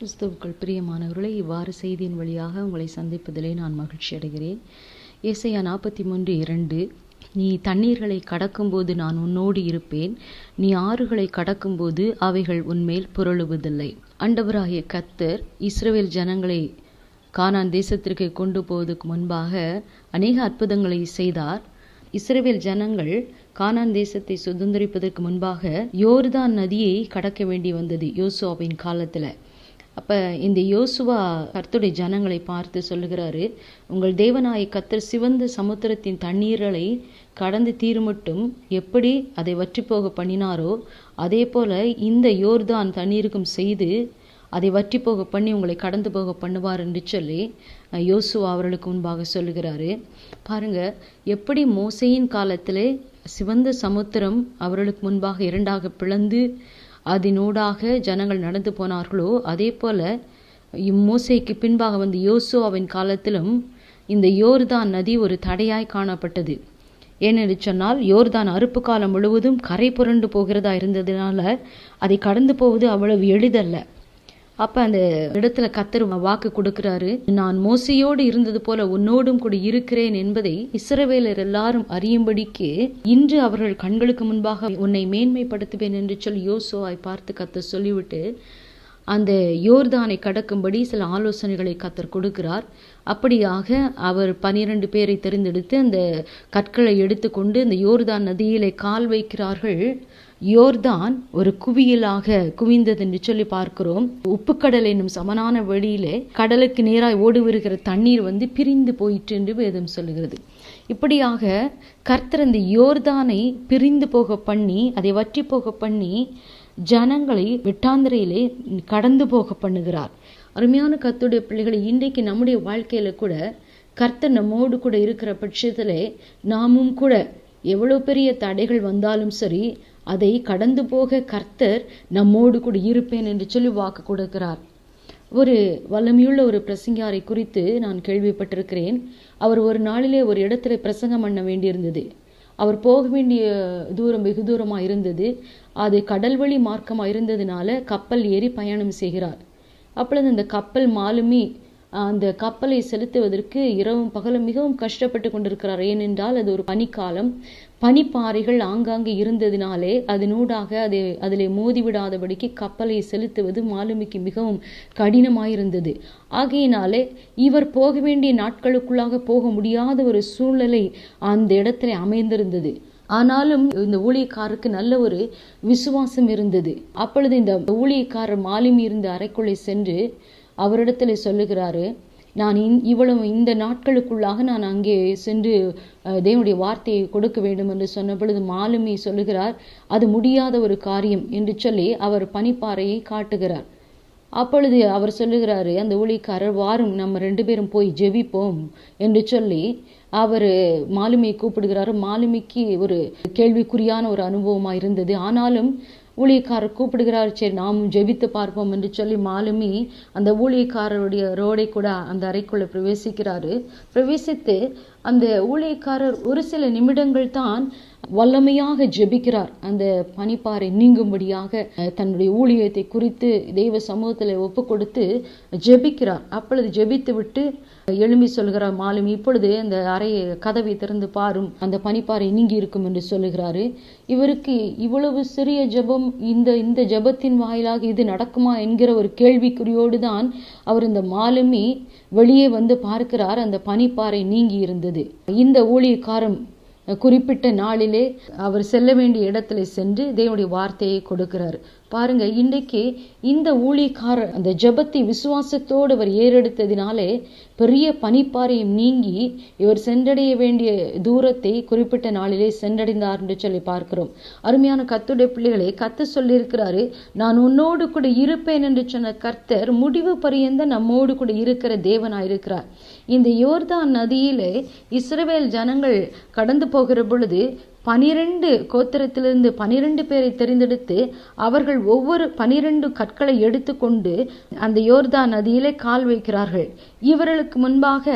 கிறிஸ்துவுக்குள் பிரியமானவர்களை இவ்வாறு செய்தியின் வழியாக உங்களை சந்திப்பதிலே நான் மகிழ்ச்சி அடைகிறேன். ஏசையா நாற்பத்தி மூன்று இரண்டு நீ தண்ணீர்களை கடக்கும்போது நான் உன்னோடு இருப்பேன். நீ ஆறுகளை கடக்கும்போது அவைகள் உன்மேல் புரளுவதில்லை. அண்டவராகிய கத்தர் இஸ்ரேல் ஜனங்களை கானான் தேசத்திற்கு கொண்டு போவதற்கு முன்பாக அநேக அற்புதங்களை செய்தார். இஸ்ரேல் ஜனங்கள் கானான் தேசத்தை சுதந்திரிப்பதற்கு முன்பாக யோர்தான் நதியை கடக்க வேண்டி வந்தது யோசுவாவின் காலத்தில். அப்போ இந்த யோசுவா கர்த்துடைய ஜனங்களை பார்த்து சொல்லுகிறாரு உங்கள் தேவனாய கத்தர் சிவந்த சமுத்திரத்தின் தண்ணீர்களை கடந்து தீருமட்டும் எப்படி அதை வற்றி போக பண்ணினாரோ அதே போல இந்த யோர்தான் தண்ணீருக்கும் செய்து அதை வற்றி போக பண்ணி உங்களை கடந்து போக பண்ணுவார் என்று சொல்லி யோசுவா அவர்களுக்கு முன்பாக சொல்லுகிறாரு. பாருங்க எப்படி மோசையின் காலத்திலே சிவந்த சமுத்திரம் அவர்களுக்கு முன்பாக இரண்டாக பிளந்து அதனூடாக ஜனங்கள் நடந்து போனார்களோ அதே போல இம்மோசைக்கு பின்பாக வந்த யோசுவாவின் காலத்திலும் இந்த யோர்தான் நதி ஒரு தடையாய் காணப்பட்டது. ஏனென்று சொன்னால் யோர்தான் அறுப்பு காலம் முழுவதும் கரை புரண்டு போகிறதா இருந்ததுனால அதை கடந்து போவது அவ்வளவு எளிதல்ல. அப்ப அந்த இடத்துல கத்தர் வாக்கு கொடுக்கிறாரு. நான் மோசையோடு இருந்தது போல உன்னோடும் கூட இருக்கிறேன் என்பதை இஸ்ரவேலர் எல்லாரும் அறியும்படிக்கு இன்று அவர்கள் கண்களுக்கு முன்பாக உன்னை மேன்மைப்படுத்துவேன் என்று சொல்லி யோசுவாவை பார்த்து கத்தர் சொல்லிவிட்டு அந்த யோர்தானை கடக்கும்படி சில ஆலோசனைகளை கத்தர் கொடுக்கிறார். அப்படியாக அவர் பனிரெண்டு பேரை தெரிந்தெடுத்து அந்த கற்களை எடுத்துக்கொண்டு அந்த யோர்தான் நதியிலே கால் வைக்கிறார்கள். யோர்தான் ஒரு குவியலாக குவிந்தது என்று சொல்லி பார்க்கிறோம். உப்புக்கடல் என்னும் சமனான வழியிலே கடலுக்கு நேராய் ஓடி வருகிற தண்ணீர் வந்து பிரிந்து போயிற்று என்று வேதம் சொல்லுகிறது. இப்படியாக கர்த்தர் அந்த யோர்தானை பிரிந்து போக பண்ணி அதை வற்றி போக பண்ணி ஜனங்களை வெட்டாந்திரையிலே கடந்து போக பண்ணுகிறார். அருமையான கத்துடைய பிள்ளைகளை இன்றைக்கு நம்முடைய வாழ்க்கையில கூட கர்த்தர் நம்மோடு கூட இருக்கிற பட்சத்திலே நாமும் கூட எவ்வளோ பெரிய தடைகள் வந்தாலும் சரி அதை கடந்து போக கர்த்தர் நம்மோடு கூட இருப்பேன் என்று சொல்லி வாக்கு கொடுக்கிறார். ஒரு வல்லமையுள்ள ஒரு பிரசங்கியாரை குறித்து நான் கேள்விப்பட்டிருக்கிறேன். அவர் ஒரு நாளிலே ஒரு இடத்துல பிரசங்கம் பண்ண வேண்டியிருந்தது. அவர் போக வேண்டிய தூரம் வெகு தூரமாக இருந்தது. அது கடல்வழி மார்க்கமாக இருந்ததுனால கப்பல் ஏறி பயணம் செய்கிறார். அப்பொழுது அந்த கப்பல் மாலுமி அந்த கப்பலை செலுத்துவதற்கு இரவும் பகலும் மிகவும் கஷ்டப்பட்டு கொண்டிருக்கிறார். ஏனென்றால் அது ஒரு பனிக்காலம். பனிப்பாறைகள் ஆங்காங்கே இருந்ததினாலே அதனூடாக அது அதிலே மோதிவிடாதபடிக்கு கப்பலை செலுத்துவது மாலுமிக்கு மிகவும் கடினமாயிருந்தது. ஆகையினாலே இவர் போக வேண்டிய நாட்களுக்குள்ளாக போக முடியாத ஒரு சூழ்நிலை அந்த இடத்துல அமைந்திருந்தது. ஆனாலும் இந்த ஊழியக்காரருக்கு நல்ல ஒரு விசுவாசம் இருந்தது. அப்பொழுது இந்த ஊழியக்காரர் மாலுமி இருந்த அறைக்குள்ளே சென்று அவரிடத்துல சொல்லுகிறாரு நான் இந்- இவ்வளவு இந்த நாட்களுக்குள்ளாக நான் அங்கே சென்று தேவனுடைய வார்த்தையை கொடுக்க வேண்டும் என்று சொன்ன பொழுது மாலுமி சொல்லுகிறார் அது முடியாத ஒரு காரியம் என்று சொல்லி அவர் பனிப்பாறையை காட்டுகிறார். அப்பொழுது அவர் சொல்லுகிறாரு அந்த ஊழிக்காரர் வாரும் நம்ம ரெண்டு பேரும் போய் ஜெபிப்போம் என்று சொல்லி அவர் மாலுமியை கூப்பிடுகிறாரு. மாலுமிக்கு ஒரு கேள்விக்குறியான ஒரு அனுபவமா இருந்தது. ஆனாலும் ஊழியக்காரர் கூப்பிடுகிறார் சரி நாமும் ஜெபித்து பார்ப்போம் என்று சொல்லி மாலுமி அந்த ஊழியக்காரருடைய ரோடை கூட அந்த அறைக்குள்ள பிரவேசிக்கிறாரு. பிரவேசித்து அந்த ஊழியக்காரர் ஒரு சில நிமிடங்கள் தான் வல்லமையாக ஜெபிக்கிறார். அந்த பனிப்பாறை நீங்கும்படியாக அஹ், தன்னுடைய ஊழியத்தை குறித்து தெய்வ சமூகத்தில் ஒப்பு கொடுத்து ஜெபிக்கிறார். அப்பொழுது ஜெபித்து விட்டு எழும்பி சொல்கிறார் மாலும் இப்பொழுது அந்த அறையை கதவை திறந்து பாரும். அந்த பனிப்பாறை நீங்கி இருக்கும் என்று சொல்லுகிறாரு. இவருக்கு இவ்வளவு சிறிய ஜெபம் இந்த இந்த ஜெபத்தின் வாயிலாக இது நடக்குமா என்கிற ஒரு கேள்விக்குறியோடு தான் அவர் இந்த மாலுமி வெளியே வந்து பார்க்கிறார். அந்த பனிப்பாறை நீங்கி இருந்தது இந்த ஊழியக்காரன் குறிப்பிட்ட நாளிலே அவர் செல்ல வேண்டிய இடத்துல சென்று தேவனுடைய வார்த்தையை கொடுக்கிறார். பாருங்க இன்றைக்கு இந்த ஊழியக்காரர் அந்த ஜெபத்தை விசுவாசத்தோடு அவர் ஏறெடுத்ததினாலே பெரிய பனிப்பாறையும் நீங்கி இவர் சென்றடைய வேண்டிய தூரத்தை குறிப்பிட்ட நாளிலே சென்றடைந்தார் என்று சொல்லி பார்க்கிறோம். அருமையான கத்துடைய பிள்ளைகளை கத்து சொல்லியிருக்கிறாரு நான் உன்னோடு கூட இருப்பேன் என்று சொன்ன கர்த்தர் முடிவு பரியந்த நம்மோடு கூட இருக்கிற தேவனாயிருக்கிறார். இந்த யோர்தான் நதியிலே இஸ்ரவேல் ஜனங்கள் கடந்து போகிற பொழுது பனிரெண்டு கோத்திரத்திலிருந்து பனிரெண்டு பேரை தெரிந்தெடுத்து அவர்கள் ஒவ்வொரு பனிரெண்டு கற்களை எடுத்துக்கொண்டு அந்த யோர்தான் நதியிலே கால் வைக்கிறார்கள். இவர்களுக்கு முன்பாக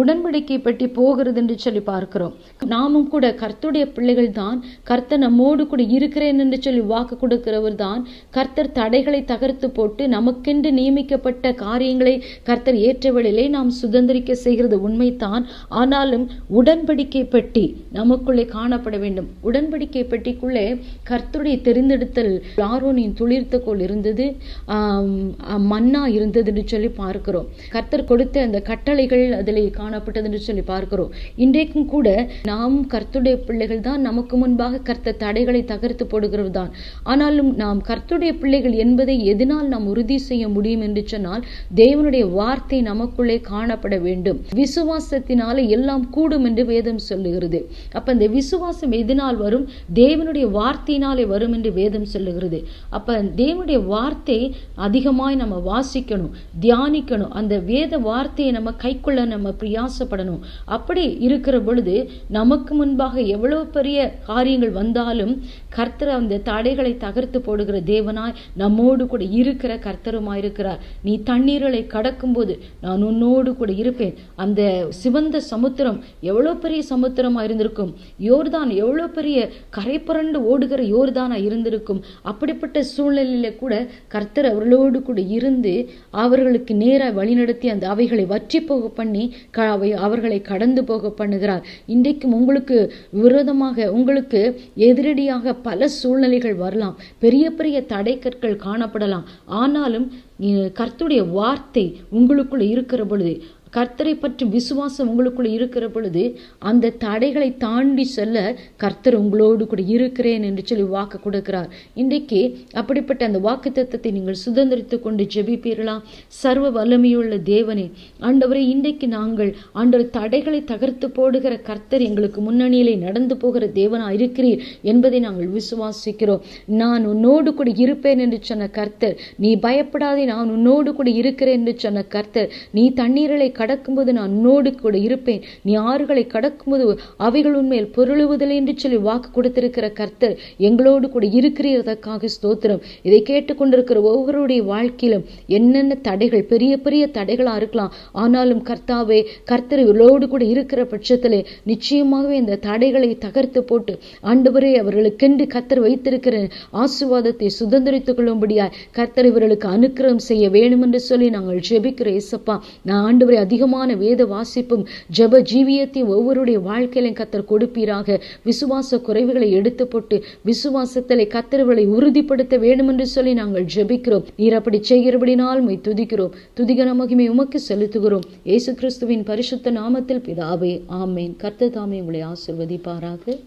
உடன்படிக்கை பற்றி போகிறது என்று சொல்லி பார்க்கிறோம். நாமும் கூட கர்த்தருடைய பிள்ளைகள் தான் கர்த்தர் நம்மோடு கூட இருக்கிறேன் என்று சொல்லி வாக்கு கொடுக்கிறவர் தான் கர்த்தர் தடைகளை தகர்த்து போட்டு நமக்கென்று நியமிக்கப்பட்ட காரியங்களை கர்த்தர் ஏற்றவழிலே நாம் சுதந்திரிக்க செய்கிறது உண்மைத்தான் ஆனாலும் உடன்படிக்கை பற்றி நமக்குள்ளே காணப்பட வேண்டும். உடன்படிக்கை பெட்டிக்குள்ளே கர்த்தருடைய தெரிந்தெடுத்தல் ஆரோனின் துளிர்த்தக்கோள் இருந்தது. ஆம், ஆம், மன்னா இருந்தது சொல்லி பார்க்கிறோம். கர்த்தர் கொடுத்த அந்த கட்டளைகள் அதில் காணப்பட்டதுன்னு சொல்லி பார்க்கிறோம். இன்றைக்கும் கூட நாம் கர்த்துடைய பிள்ளைகள் தான். நமக்கு முன்பாக கர்த்த தடைகளை தகர்த்து போடுகிறது தான். ஆனாலும் நாம் கர்த்துடைய பிள்ளைகள் என்பதை எதனால் நாம் உறுதி செய்ய முடியும் என்று சொன்னால் தேவனுடைய வார்த்தை நமக்குள்ளே காணப்பட வேண்டும். விசுவாசத்தினால எல்லாம் கூடும் என்று வேதம் சொல்லுகிறது. அப்ப இந்த விசுவாசம் எதனால் வரும் தேவனுடைய வார்த்தையினாலே வரும் என்று வேதம் சொல்லுகிறது. அப்ப தேவனுடைய வார்த்தை அதிகமாய் நம்ம வாசிக்கணும் தியானிக்கணும். அந்த வேத வார்த்தையை நம்ம கைக்கொள்ள நம்ம பிரியாசப்படணும். அப்படி இருக்கிற பொழுது நமக்கு முன்பாக எவ்வளவு பெரிய காரியங்கள் வந்தாலும் கர்த்தர் அந்த தடைகளை தகர்த்து போடுகிற தேவனாய் நம்மோடு கூட இருக்கிற கர்த்தருமாயிருக்கிறார். நீ தண்ணீர்களை கடக்கும்போது நான் உன்னோடு கூட இருப்பேன். அந்த சிவந்த சமுத்திரம் எவ்வளவு பெரிய சமுத்திரமா இருந்திருக்கும் யோர்தான் எவ்வளவு பெரிய கரை புரண்டு ஓடுகிற யோர்தானா இருந்திருக்கும். அப்படிப்பட்ட சூழ்நிலையில கூட கர்த்தர் அவர்களோடு கூட இருந்து அவர்களுக்கு நேராக வழிநடத்தி அந்த அவைகளை வற்றி போக பண்ணி க- அவை அவர்களை கடந்து போக பண்ணுகிறார். இன்றைக்கும் உங்களுக்கு விரோதமாக உங்களுக்கு எதிரடியாக பல சூழ்நிலைகள் வரலாம். பெரிய பெரிய தடைக்கற்கள் காணப்படலாம். ஆனாலும் கர்த்துடைய வார்த்தை உங்களுக்குள்ள இருக்கிற பொழுது கர்த்தரை பற்றி விசுவாசம் உங்களுக்குள்ள இருக்கிற பொழுது அந்த தடைகளை தாண்டி செல்ல கர்த்தர் உங்களோடு கூட இருக்கிறேன் என்று சொல்லி வாக்கு கொடுக்கிறார். இன்றைக்கு அப்படிப்பட்ட அந்த வாக்கு தத்துவத்தை நீங்கள் சுதந்திரித்து கொண்டு ஜெபிப்பீர்களா? சர்வ வல்லமையுள்ள தேவனே ஆண்டவரை இன்றைக்கு நாங்கள் ஆண்டவர் தடைகளை தகர்த்து போடுகிற கர்த்தர் எங்களுக்கு முன்னணியிலே நடந்து போகிற தேவனா இருக்கிறீர் என்பதை நாங்கள் விசுவாசிக்கிறோம். நான் உன்னோடு கூட இருப்பேன் என்று சொன்ன கர்த்தர் நீ பயப்படாதே நான் உன்னோடு கூட இருக்கிறேன் என்று சொன்ன கர்த்தர் நீ தண்ணீரலை கடக்கும்போது நான் உன்னோடு கூட இருப்பேன். நீ ஆறுகளை கடக்கும்போது அவைகள் உண்மையில் பொருளுவதில்லை என்று சொல்லி வாக்கு கொடுத்திருக்கிற கர்த்தர் எங்களோடு கூட இருக்கிறதற்காக ஸ்தோத்திரம். இதை கேட்டுக்கொண்டிருக்கிற ஒவ்வொருடைய வாழ்க்கையிலும் என்னென்ன தடைகள் பெரிய பெரிய தடைகளாக இருக்கலாம். ஆனாலும் கர்த்தாவே கர்த்தர் இவர்களோடு கூட இருக்கிற பட்சத்தில் நிச்சயமாகவே இந்த தடைகளை தகர்த்து போட்டு ஆண்டவரே அவர்களுக்கென்று கர்த்தர் வைத்திருக்கிற ஆசுவாதத்தை சுதந்திரித்துக் கொள்ளும்படியாய் கர்த்தர் இவர்களுக்கு அனுக்கிரகம் செய்ய வேண்டும் என்று சொல்லி நாங்கள் ஜெபிக்கிற இசப்பா நான் ஆண்டவரை அதிகமான வேத வாசிப்பும் ஜப ஜீவியத்தையும் ஒவ்வொருடைய வாழ்க்கையிலும் கத்தர் கொடுப்பீராக. விசுவாச குறைவுகளை எடுத்து போட்டு விசுவாசத்திலே கத்தர்களை உறுதிப்படுத்த வேண்டும் என்று சொல்லி நாங்கள் ஜெபிக்கிறோம். நீர் அப்படி செய்கிறபடினால் மை துதிக்கிறோம். துதிகர மகிமை உமக்கு செலுத்துகிறோம். இயேசு கிறிஸ்துவின் பரிசுத்த நாமத்தில் பிதாவே ஆமேன். கர்த்த தாமே உங்களை ஆசிர்வதிப்பாராக.